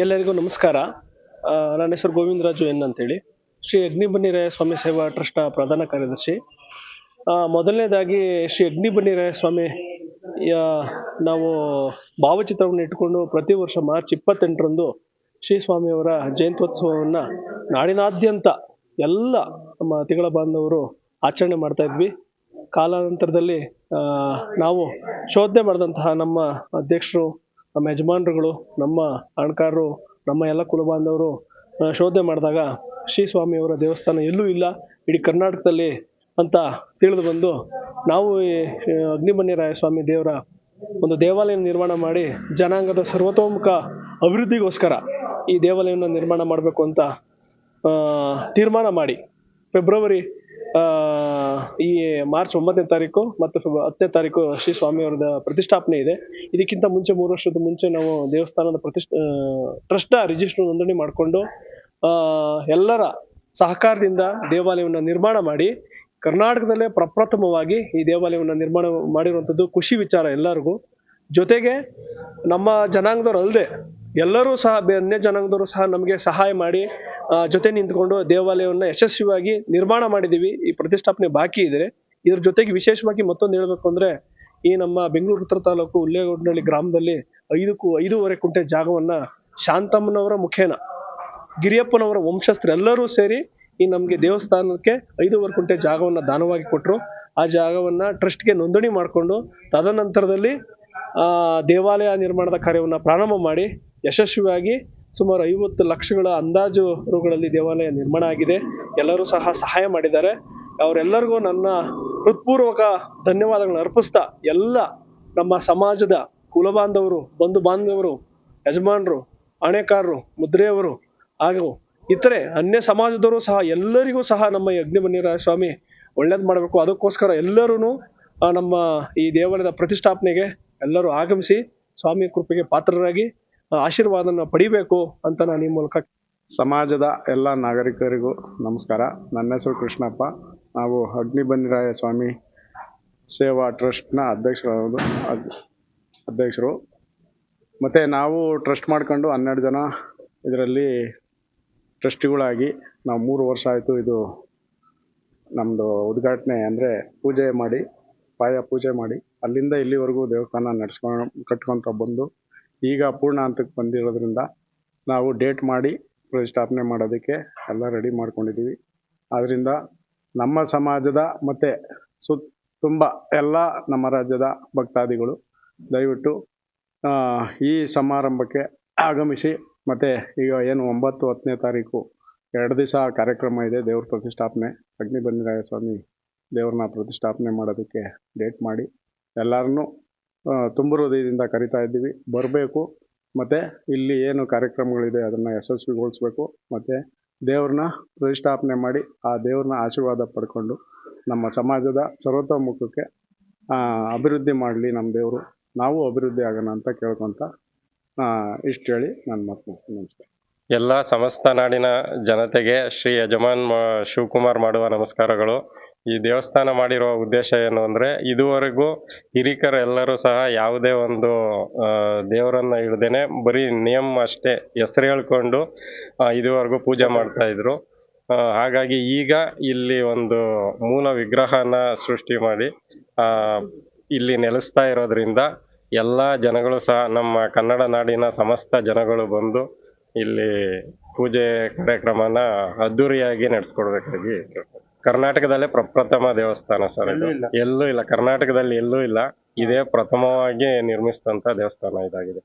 ಎಲ್ಲರಿಗೂ ನಮಸ್ಕಾರ. ನನ್ನ ಹೆಸರು ಗೋವಿಂದರಾಜು ಎನ್ ಅಂತೇಳಿ. ಶ್ರೀ ಅಗ್ನಿಬನ್ನಿರಾಯ ಸ್ವಾಮಿ ಸೇವಾ ಟ್ರಸ್ಟ್ನ ಪ್ರಧಾನ ಕಾರ್ಯದರ್ಶಿ. ಮೊದಲನೇದಾಗಿ ಶ್ರೀ ಅಗ್ನಿಬನ್ನಿರಾಯ ಸ್ವಾಮಿ ನಾವು ಭಾವಚಿತ್ರವನ್ನು ಇಟ್ಟುಕೊಂಡು ಪ್ರತಿ ವರ್ಷ ಮಾರ್ಚ್ ಇಪ್ಪತ್ತೆಂಟರಂದು ಶ್ರೀ ಸ್ವಾಮಿಯವರ ಜಯಂತ್ಯೋತ್ಸವವನ್ನು ನಾಡಿನಾದ್ಯಂತ ಎಲ್ಲ ನಮ್ಮ ತಿಗಳ ಬಾಂಧವರು ಆಚರಣೆ ಮಾಡ್ತಾ ಇದ್ವಿ. ಕಾಲಾನಂತರದಲ್ಲಿ ನಾವು ಶೋಧನೆ ಮಾಡಿದಂತಹ ನಮ್ಮ ಅಧ್ಯಕ್ಷರು ನಮ್ಮ ಯಜಮಾನ್ರುಗಳು, ನಮ್ಮ ಅಣಕಾರರು, ನಮ್ಮ ಎಲ್ಲ ಕುಲಬಾಂಧವರು ಶೋಧನೆ ಮಾಡಿದಾಗ ಶ್ರೀ ಸ್ವಾಮಿಯವರ ದೇವಸ್ಥಾನ ಎಲ್ಲೂ ಇಲ್ಲ. ಇಡೀ ಕರ್ನಾಟಕದಲ್ಲಿ ಅಂತ ತಿಳಿದು ಬಂದು ನಾವು ಈ ಅಗ್ನಿಮನ್ಯರಾಯ ಸ್ವಾಮಿ ದೇವರ ಒಂದು ದೇವಾಲಯ ನಿರ್ಮಾಣ ಮಾಡಿ ಜನಾಂಗದ ಸರ್ವತೋಮುಖ ಅಭಿವೃದ್ಧಿಗೋಸ್ಕರ ಈ ದೇವಾಲಯವನ್ನು ನಿರ್ಮಾಣ ಮಾಡಬೇಕು ಅಂತ ತೀರ್ಮಾನ ಮಾಡಿ. ಫೆಬ್ರವರಿ ಈ ಮಾರ್ಚ್ ಒಂಬತ್ತನೇ ತಾರೀಕು ಮತ್ತು ಹತ್ತನೇ ತಾರೀಕು ಶ್ರೀ ಸ್ವಾಮಿಯವರದ ಪ್ರತಿಷ್ಠಾಪನೆ ಇದೆ. ಇದಕ್ಕಿಂತ ಮುಂಚೆ ಮೂರು ವರ್ಷದ ಮುಂಚೆ ನಾವು ದೇವಸ್ಥಾನದ ಪ್ರತಿಷ್ಠ ಟ್ರಸ್ಟ್ನ ರಿಜಿಸ್ಟರ್ ನೋಂದಣಿ ಮಾಡಿಕೊಂಡು ಎಲ್ಲರ ಸಹಕಾರದಿಂದ ದೇವಾಲಯವನ್ನು ನಿರ್ಮಾಣ ಮಾಡಿ, ಕರ್ನಾಟಕದಲ್ಲೇ ಪ್ರಪ್ರಥಮವಾಗಿ ಈ ದೇವಾಲಯವನ್ನು ನಿರ್ಮಾಣ ಮಾಡಿರುವಂಥದ್ದು ಖುಷಿ ವಿಚಾರ ಎಲ್ಲರಿಗೂ. ಜೊತೆಗೆ ನಮ್ಮ ಜನಾಂಗದವ್ರು ಅಲ್ಲದೆ ಎಲ್ಲರೂ ಸಹ ಅನ್ಯ ಜನಾಂಗದವರು ಸಹ ನಮಗೆ ಸಹಾಯ ಮಾಡಿ ಜೊತೆ ನಿಂತ್ಕೊಂಡು ದೇವಾಲಯವನ್ನು ಯಶಸ್ವಿಯಾಗಿ ನಿರ್ಮಾಣ ಮಾಡಿದ್ದೀವಿ. ಈ ಪ್ರತಿಷ್ಠಾಪನೆ ಬಾಕಿ ಇದೆ ಇದ್ರ ಜೊತೆಗೆ ವಿಶೇಷವಾಗಿ ಮತ್ತೊಂದು ಹೇಳಬೇಕು ಅಂದರೆ ಈ ನಮ್ಮ ಬೆಂಗಳೂರು ಉತ್ತರ ತಾಲೂಕು ಉಲ್ಲೇಗೌಡನಹಳ್ಳಿ ಗ್ರಾಮದಲ್ಲಿ ಐದಕ್ಕೂ ಐದೂವರೆ ಕುಂಟೆ ಜಾಗವನ್ನು ಶಾಂತಮ್ಮನವರ ಮುಖೇನ, ಗಿರಿಯಪ್ಪನವರ ವಂಶಸ್ಥರೆಲ್ಲರೂ ಸೇರಿ ಈ ನಮಗೆ ದೇವಸ್ಥಾನಕ್ಕೆ ಐದೂವರೆ ಕುಂಟೆ ಜಾಗವನ್ನು ದಾನವಾಗಿ ಕೊಟ್ಟರು ಆ ಜಾಗವನ್ನು ಟ್ರಸ್ಟ್ಗೆ ನೋಂದಣಿ ಮಾಡಿಕೊಂಡು ತದನಂತರದಲ್ಲಿ ದೇವಾಲಯ ನಿರ್ಮಾಣದ ಕಾರ್ಯವನ್ನು ಪ್ರಾರಂಭ ಮಾಡಿ ಯಶಸ್ವಿಯಾಗಿ ಸುಮಾರು ಐವತ್ತು ಲಕ್ಷಗಳ ಅಂದಾಜು ರುಗಳಲ್ಲಿ ದೇವಾಲಯ ನಿರ್ಮಾಣ ಆಗಿದೆ. ಎಲ್ಲರೂ ಸಹ ಸಹಾಯ ಮಾಡಿದ್ದಾರೆ. ಅವರೆಲ್ಲರಿಗೂ ನನ್ನ ಹೃತ್ಪೂರ್ವಕ ಧನ್ಯವಾದಗಳನ್ನು ಅರ್ಪಿಸ್ತಾ ಎಲ್ಲ ನಮ್ಮ ಸಮಾಜದ ಕುಲಬಾಂಧವರು, ಬಂಧು ಬಾಂಧವರು, ಯಜಮಾನರು ಅಣೆಕಾರರು ಮುದ್ರೆಯವರು ಹಾಗೂ ಇತರೆ ಅನ್ಯ ಸಮಾಜದವರು ಸಹ ಎಲ್ಲರಿಗೂ ಸಹ ನಮ್ಮ ಅಗ್ನಿಬನ್ನಿರಾಯ ಸ್ವಾಮಿ ಒಳ್ಳೇದು ಮಾಡಬೇಕು. ಅದಕ್ಕೋಸ್ಕರ ಎಲ್ಲರೂ ನಮ್ಮ ಈ ದೇವಾಲಯದ ಪ್ರತಿಷ್ಠಾಪನೆಗೆ ಎಲ್ಲರೂ ಆಗಮಿಸಿ ಸ್ವಾಮಿ ಕೃಪೆಗೆ ಪಾತ್ರರಾಗಿ ಆಶೀರ್ವಾದನ ಪಡಿಬೇಕು ಅಂತ ನಾನು ಈ ಮೂಲಕ ಸಮಾಜದ ಎಲ್ಲ ನಾಗರಿಕರಿಗೂ ನಮಸ್ಕಾರ. ನನ್ನ ಹೆಸರು ಕೃಷ್ಣಪ್ಪ. ನಾವು ಅಗ್ನಿಬನ್ನಿರಾಯ ಸ್ವಾಮಿ ಸೇವಾ ಟ್ರಸ್ಟ್ನ ಅಧ್ಯಕ್ಷರಾಗೋದು ಅದ್- ಅಧ್ಯಕ್ಷರು. ಮತ್ತು ನಾವು ಟ್ರಸ್ಟ್ ಮಾಡ್ಕೊಂಡು ಹನ್ನೆರಡು ಜನ ಇದರಲ್ಲಿ ಟ್ರಸ್ಟಿಗಳಾಗಿ ನಾವು ಮೂರು ವರ್ಷ ಆಯಿತು ಇದು ನಮ್ಮದು ಉದ್ಘಾಟನೆ ಅಂದರೆ ಪೂಜೆ ಮಾಡಿ, ಪಾಯ ಪೂಜೆ ಮಾಡಿ. ಅಲ್ಲಿಂದ ಇಲ್ಲಿವರೆಗೂ ದೇವಸ್ಥಾನ ನಡೆಸ್ಕೊಂಡು ಕಟ್ಕೊತ ಬಂದು ಈಗ ಪೂರ್ಣ ಹಂತಕ್ಕೆ ಬಂದಿರೋದ್ರಿಂದ ನಾವು ಡೇಟ್ ಮಾಡಿ ಪ್ರತಿಷ್ಠಾಪನೆ ಮಾಡೋದಕ್ಕೆ ಎಲ್ಲ ರೆಡಿ ಮಾಡ್ಕೊಂಡಿದ್ದೀವಿ. ಆದ್ದರಿಂದ ನಮ್ಮ ಸಮಾಜದ ಮತ್ತು ಸುತ್ತ ತುಂಬ ಎಲ್ಲ ನಮ್ಮ ರಾಜ್ಯದ ಭಕ್ತಾದಿಗಳು ದಯವಿಟ್ಟು ಈ ಸಮಾರಂಭಕ್ಕೆ ಆಗಮಿಸಿ ಮತ್ತು ಈಗ ಏನು ಒಂಬತ್ತು ಹತ್ತನೇ ತಾರೀಕು ಎರಡು ದಿವಸ ಕಾರ್ಯಕ್ರಮ ಇದೆ, ದೇವ್ರ ಪ್ರತಿಷ್ಠಾಪನೆ ಅಗ್ನಿಬನ್ನಿರಾಯ ಸ್ವಾಮಿ ದೇವ್ರನ್ನ ಪ್ರತಿಷ್ಠಾಪನೆ ಮಾಡೋದಕ್ಕೆ ಡೇಟ್ ಮಾಡಿ ಎಲ್ಲರನ್ನೂ ತುಂಬ ಹೃದಯದಿಂದ ಕರಿತಾ ಇದ್ದೀವಿ. ಬರಬೇಕು. ಮತ್ತು ಇಲ್ಲಿ ಏನು ಕಾರ್ಯಕ್ರಮಗಳಿದೆ ಅದನ್ನು ಯಶಸ್ವಿಗೊಳಿಸ್ಬೇಕು. ಮತ್ತು ದೇವ್ರನ್ನ ಪ್ರತಿಷ್ಠಾಪನೆ ಮಾಡಿ ಆ ದೇವ್ರನ್ನ ಆಶೀರ್ವಾದ ಪಡ್ಕೊಂಡು ನಮ್ಮ ಸಮಾಜದ ಸರ್ವತೋಮುಖಕ್ಕೆ ಅಭಿವೃದ್ಧಿ ಮಾಡಲಿ ನಮ್ಮ ದೇವರು. ನಾವು ಅಭಿವೃದ್ಧಿ ಆಗೋಣ ಅಂತ ಕೇಳ್ಕೊತ ಇಷ್ಟು ಹೇಳಿ ನಾನು ಮಾತು ಮುಗಿಸ್ತೀನಿ ನಮಸ್ಕಾರ. ಎಲ್ಲ ಸಮಸ್ತ ನಾಡಿನ ಜನತೆಗೆ ಶ್ರೀ ಯಜಮಾನ್ ಶಿವಕುಮಾರ್ ಮಾಡುವ ನಮಸ್ಕಾರಗಳು. ಈ ದೇವಸ್ಥಾನ ಮಾಡಿರುವ ಉದ್ದೇಶ ಏನು ಅಂದರೆ ಇದುವರೆಗೂ ಹಿರಿಕರು ಎಲ್ಲರೂ ಸಹ ಯಾವುದೇ ಒಂದು ದೇವರನ್ನ ಇಳ್ದೇನೆ ಬರೀ ನಿಯಮ ಅಷ್ಟೇ ಹೆಸರು ಹೇಳ್ಕೊಂಡು ಇದುವರೆಗೂ ಪೂಜೆ ಮಾಡ್ತಾ ಇದ್ರು. ಹಾಗಾಗಿ ಈಗ ಇಲ್ಲಿ ಒಂದು ಮೂಲ ವಿಗ್ರಹನ ಸೃಷ್ಟಿ ಮಾಡಿ ಇಲ್ಲಿ ನೆಲೆಸ್ತಾ ಇರೋದ್ರಿಂದ ಎಲ್ಲ ಜನಗಳು ಸಹ ನಮ್ಮ ಕನ್ನಡ ನಾಡಿನ ಸಮಸ್ತ ಜನಗಳು ಬಂದು ಇಲ್ಲಿ ಪೂಜೆ ಕಾರ್ಯಕ್ರಮನ ಅದ್ದೂರಿಯಾಗಿ ನಡೆಸ್ಕೊಡ್ಬೇಕಾಗಿ ಕರ್ನಾಟಕದಲ್ಲೇ ಪ್ರಪ್ರಥಮ ದೇವಸ್ಥಾನ ಸರ್ ಇದು. ಎಲ್ಲೂ ಇಲ್ಲ. ಕರ್ನಾಟಕದಲ್ಲಿ ಎಲ್ಲೂ ಇಲ್ಲ. ಇದೇ ಪ್ರಥಮವಾಗಿ ನಿರ್ಮಿಸಿದಂತ ದೇವಸ್ಥಾನ ಇದಾಗಿದೆ.